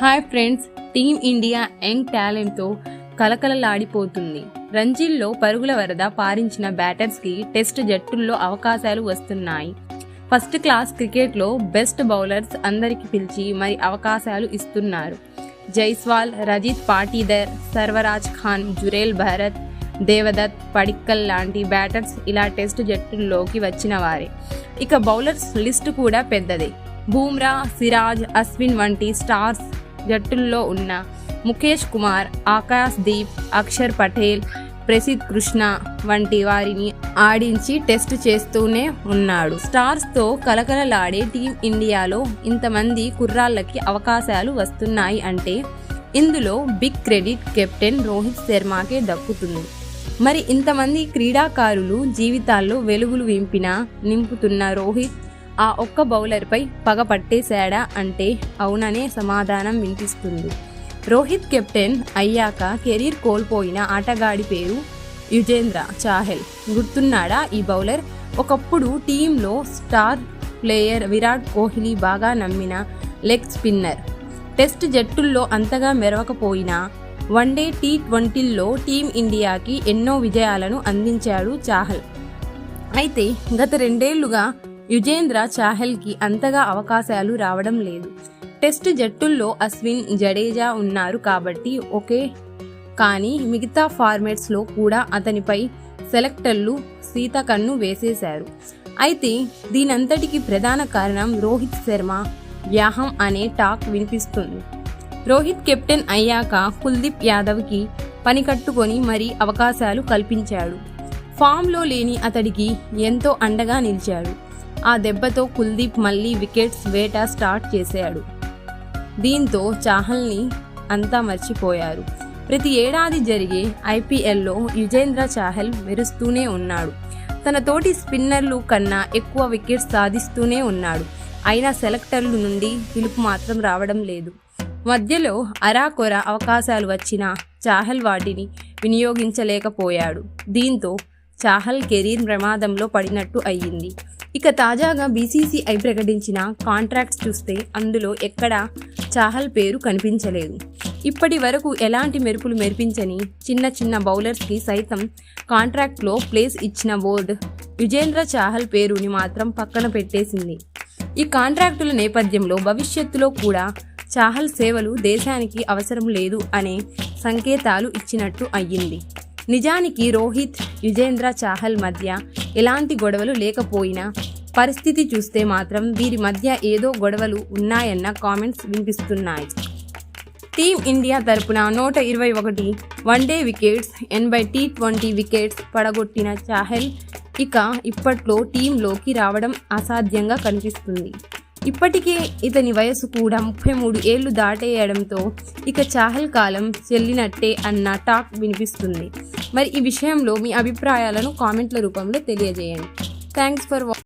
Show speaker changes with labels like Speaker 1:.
Speaker 1: Hi friends team India young టాలెంట్తో కలకలలాడిపోతుంది. రంజీల్లో పరుగుల వరద పారించిన బ్యాటర్స్కి టెస్ట్ జట్టుల్లో అవకాశాలు వస్తున్నాయి. ఫస్ట్ క్లాస్ క్రికెట్లో బెస్ట్ బౌలర్స్ అందరికి పిలిచి మరి అవకాశాలు ఇస్తున్నారు. జైస్వాల్ రజిత్ పాటీదర్ సర్వరాజ్ ఖాన్ జురేల్ భరత్ దేవదత్ పడిక్కల్ లాంటి బ్యాటర్స్ ఇలా టెస్ట్ జట్టుల్లోకి వచ్చిన వారే. ఇక బౌలర్స్ లిస్టు కూడా పెద్దదే. బూమ్రా సిరాజ్ అశ్విన్ వంటి స్టార్స్ జట్టుల్లో ఉన్న ముఖేష్ కుమార్ ఆకాశ్ దీప్ అక్షర్ పటేల్ ప్రసిద్ కృష్ణ వంటి వారిని ఆడించి టెస్ట్ చేస్తూనే ఉన్నాడు. స్టార్స్తో కలకలలాడే టీం ఇండియాలో ఇంతమంది కుర్రాళ్ళకి అవకాశాలు వస్తున్నాయి అంటే ఇందులో బిగ్ క్రెడిట్ కెప్టెన్ రోహిత్ శర్మకే దక్కుతుంది. మరి ఇంతమంది క్రీడాకారులు జీవితాల్లో వెలుగులు వింపిన నింపుతున్న రోహిత్ ఆ ఒక్క బౌలర్పై పగ పట్టేశాడా అంటే అవుననే సమాధానం వినిపిస్తుంది. రోహిత్ కెప్టెన్ అయ్యాక కెరీర్ కోల్పోయిన ఆటగాడి పేరు యుజేంద్ర చాహెల్. గుర్తున్నాడా ఈ బౌలర్? ఒకప్పుడు టీంలో స్టార్ ప్లేయర్ విరాట్ కోహ్లీ బాగా నమ్మిన లెగ్ స్పిన్నర్. టెస్ట్ జట్టుల్లో అంతగా మెరవకపోయినా వన్డే టీ ట్వంటీల్లో టీం ఇండియాకి ఎన్నో విజయాలను అందించాడు చాహల్. అయితే గత రెండేళ్ళుగా యుజేంద్ర చాహెల్కి అంతగా అవకాశాలు రావడం లేదు. టెస్ట్ జట్టుల్లో అశ్విన్ జడేజా ఉన్నారు కాబట్టి ఓకే. కానీ మిగతా ఫార్మాట్స్లో కూడా అతనిపై సెలెక్టర్లు సీతకన్ను వేసేశారు. అయితే దీనంతటికి ప్రధాన కారణం రోహిత్ శర్మ వ్యాహం అనే టాక్ వినిపిస్తుంది. రోహిత్ కెప్టెన్ అయ్యాక కుల్దీప్ యాదవ్కి పని కట్టుకొని మరీ అవకాశాలు కల్పించాడు. ఫామ్లో లేని అతడికి ఎంతో అండగా నిలిచాడు. ఆ దెబ్బతో కుల్దీప్ మళ్ళీ వికెట్స్ వేట స్టార్ట్ చేశాడు. దీంతో చాహల్ని అంతా మర్చిపోయారు. ప్రతి ఏడాది జరిగే ఐపీఎల్లో యుజేంద్ర చాహల్ మెరుస్తూనే ఉన్నాడు. తన తోటి స్పిన్నర్లు కన్నా ఎక్కువ వికెట్స్ సాధిస్తూనే ఉన్నాడు. అయినా సెలెక్టర్ల నుండి పిలుపు మాత్రం రావడం లేదు. మధ్యలో అరాకొర అవకాశాలు వచ్చినా చాహల్ వాటిని వినియోగించలేకపోయాడు. దీంతో చాహల్ కెరీర్ ప్రమాదంలో పడినట్టు అయ్యింది. ఇక తాజాగా బీసీసీఐ ప్రకటించిన కాంట్రాక్ట్స్ చూస్తే అందులో ఎక్కడా చాహల్ పేరు కనిపించలేదు. ఇప్పటి వరకు ఎలాంటి మెరుపులు మెరిపించని చిన్న చిన్న బౌలర్స్కి సైతం కాంట్రాక్ట్లో ప్లేస్ ఇచ్చిన బోర్డు యుజేంద్ర చాహల్ పేరుని మాత్రం పక్కన పెట్టేసింది. ఈ కాంట్రాక్టుల నేపథ్యంలో భవిష్యత్తులో కూడా చాహల్ సేవలు దేశానికి అవసరం లేదు అనే సంకేతాలు ఇచ్చినట్టు అయ్యింది. నిజానికి రోహిత్ యుజేంద్ర చాహల్ మధ్య ఎలాంటి గొడవలు లేకపోయినా పరిస్థితి చూస్తే మాత్రం వీరి మధ్య ఏదో గొడవలు ఉన్నాయన్న కామెంట్స్ వినిపిస్తున్నాయి. టీం ఇండియా తరపున నూట ఇరవై ఒకటి వన్డే వికెట్స్ ఎనభై టీ ట్వంటీ వికెట్స్ పడగొట్టిన చాహెల్ ఇక ఇప్పట్లో టీంలోకి రావడం అసాధ్యంగా కనిపిస్తుంది. ఇప్పటికే ఇతని వయసు కూడా ముప్పై మూడు ఏళ్ళు దాటేయడంతో ఇక చాహల్ కాలం చెల్లినట్టే అన్న టాక్ వినిపిస్తుంది. మరి ఈ విషయంలో మీ అభిప్రాయాలను కామెంట్ల రూపంలో తెలియజేయండి. Thanks for